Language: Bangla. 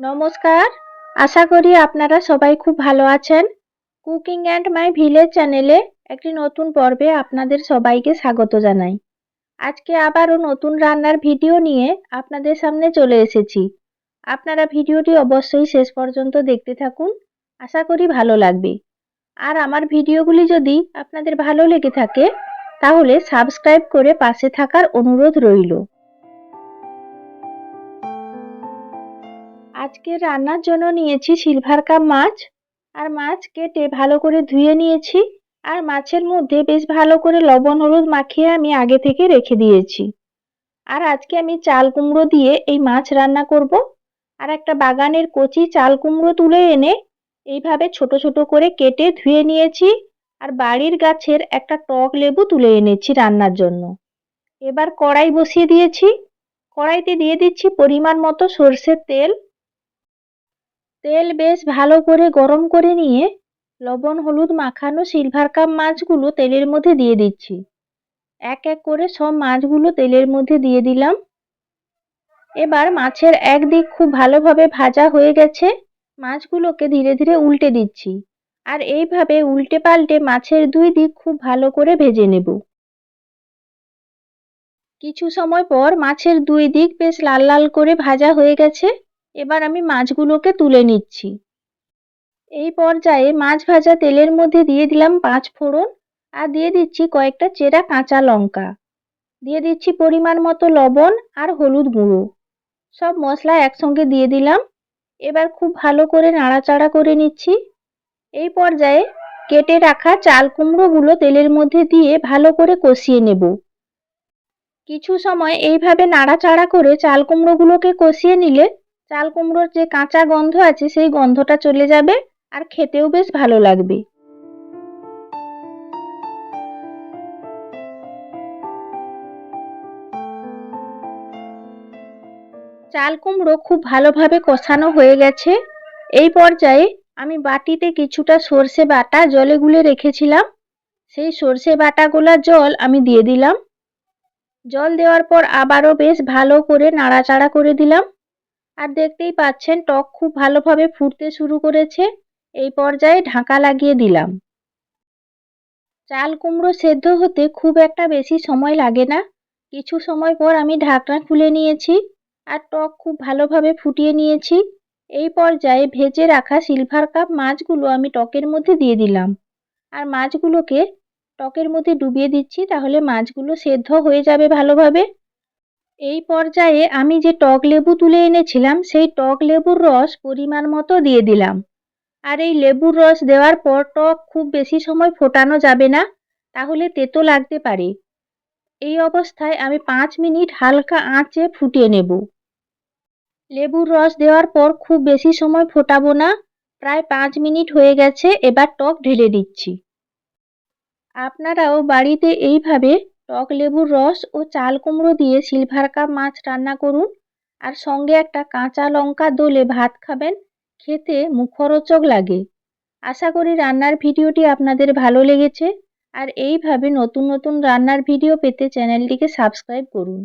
নমস্কার। আশা করি আপনারা সবাই খুব ভালো আছেন। কুকিং অ্যান্ড মাই ভিলেজ চ্যানেলে একটি নতুন পর্বে আপনাদের সবাইকে স্বাগত জানাই। আজকে আবারও নতুন রান্নার ভিডিও নিয়ে আপনাদের সামনে চলে এসেছি। আপনারা ভিডিওটি অবশ্যই শেষ পর্যন্ত দেখতে থাকুন। আশা করি ভালো লাগবে। আর আমার ভিডিওগুলি যদি আপনাদের ভালো লেগে থাকে, তাহলে সাবস্ক্রাইব করে পাশে থাকার অনুরোধ রইল। আজকে রান্নার জন্য নিয়েছি সিলভার কাপ মাছ। আর মাছ কেটে ভালো করে ধুয়ে নিয়েছি। আর মাছের মধ্যে বেশ ভালো করে লবণ, হলুদ মাখিয়ে আমি আগে থেকে রেখে দিয়েছি। আর আজকে আমি চাল কুমড়ো দিয়ে এই মাছ রান্না করব। আর একটা বাগানের কচি চাল কুমড়ো তুলে এনে এইভাবে ছোট ছোট করে কেটে ধুয়ে নিয়েছি। আর বাড়ির গাছের একটা টক লেবু তুলে এনেছি রান্নার জন্য। এবার কড়াই বসিয়ে দিয়েছি। কড়াইতে দিয়ে দিচ্ছি পরিমাণ মতো সর্ষের তেল। তেল বেশ ভালো করে গরম করে নিয়ে লবণ, হলুদ মাখানো সিলভার কাপ মাছগুলো তেলের মধ্যে দিয়ে দিচ্ছি। এক এক করে সব মাছগুলো তেলের মধ্যে দিয়ে দিলাম। এবার মাছের একদিক খুব ভালোভাবে ভাজা হয়ে গেছে। মাছগুলোকে ধীরে ধীরে উল্টে দিচ্ছি আর এইভাবে উল্টে পাল্টে মাছের দুই দিক খুব ভালো করে ভেজে নেব। কিছু সময় পর মাছের দুই দিক বেশ লাল লাল করে ভাজা হয়ে গেছে। এবার আমি মাছগুলোকে তুলে নিচ্ছি। এই পর্যায়ে মাছ ভাজা তেলের মধ্যে দিয়ে দিলাম পাঁচ ফোড়ন আর দিয়ে দিচ্ছি কয়েকটা চেরা কাঁচা লঙ্কা। দিয়ে দিচ্ছি পরিমাণ মতো লবণ আর হলুদ গুঁড়ো। সব মশলা একসঙ্গে দিয়ে দিলাম। এবার খুব ভালো করে নাড়াচাড়া করে নিচ্ছি। এই পর্যায়ে কেটে রাখা চাল কুমড়োগুলো তেলের মধ্যে দিয়ে ভালো করে কষিয়ে নেব। কিছু সময় এইভাবে নাড়াচাড়া করে চাল কুমড়োগুলোকে কষিয়ে নিলে চাল কুমড়োর যে কাঁচা গন্ধ আছে, সেই গন্ধটা চলে যাবে আর খেতেও বেশ ভালো লাগবে। চাল কুমড়ো খুব ভালোভাবে কষানো হয়ে গেছে। এই পর্যায়ে আমি বাটিতে কিছুটা সর্ষে বাটা জলে গুলে রেখেছিলাম। সেই সর্ষে বাটাগুলা জল আমি দিয়ে দিলাম। জল দেওয়ার পর আবারও বেশ ভালো করে নাড়াচাড়া করে দিলাম। আর দেখতেই পাচ্ছেন টক খুব ভালোভাবে ফুটতে শুরু করেছে। এই পর্যায়ে ঢাকা লাগিয়ে দিলাম। চাল কুমড়ো সেদ্ধ হতে খুব একটা বেশি সময় লাগে না। কিছু সময় পর আমি ঢাকনা খুলে নিয়েছি আর টক খুব ভালোভাবে ফুটিয়ে নিয়েছি। এই পর্যায়ে ভেজে রাখা সিলভার কাপ মাছগুলো আমি টকের মধ্যে দিয়ে দিলাম। আর মাছগুলোকে টকের মধ্যে ডুবিয়ে দিচ্ছি, তাহলে মাছগুলো সেদ্ধ হয়ে যাবে ভালোভাবে। এই পর্যায়ে আমি যে টক লেবু তুলে এনেছিলাম, সেই টক লেবুর রস পরিমাণ মতো দিয়ে দিলাম। আর এই লেবুর রস দেওয়ার পর টক খুব বেশি সময় ফোটানো যাবে না, তাহলে তেতো লাগতে পারে। এই অবস্থায় আমি পাঁচ মিনিট হালকা আঁচে ফুটিয়ে নেব। লেবুর রস দেওয়ার পর খুব বেশি সময় ফোটাবো না, প্রায় পাঁচ মিনিট হয়ে গেছে, এবার টক ঢেলে দিচ্ছি। আপনারাও বাড়িতে এইভাবে টক লেবুর রস ও চাল কুমড়ো দিয়ে সিলভার কাপ মাছ রান্না করুন। আর সঙ্গে একটা কাঁচা লঙ্কা দোলে ভাত খাবেন। খেতে মুখরোচক লাগে। আশা করি রান্নার ভিডিওটি আপনাদের ভালো লেগেছে। আর এইভাবে নতুন নতুন রান্নার ভিডিও পেতে চ্যানেলটিকে সাবস্ক্রাইব করুন।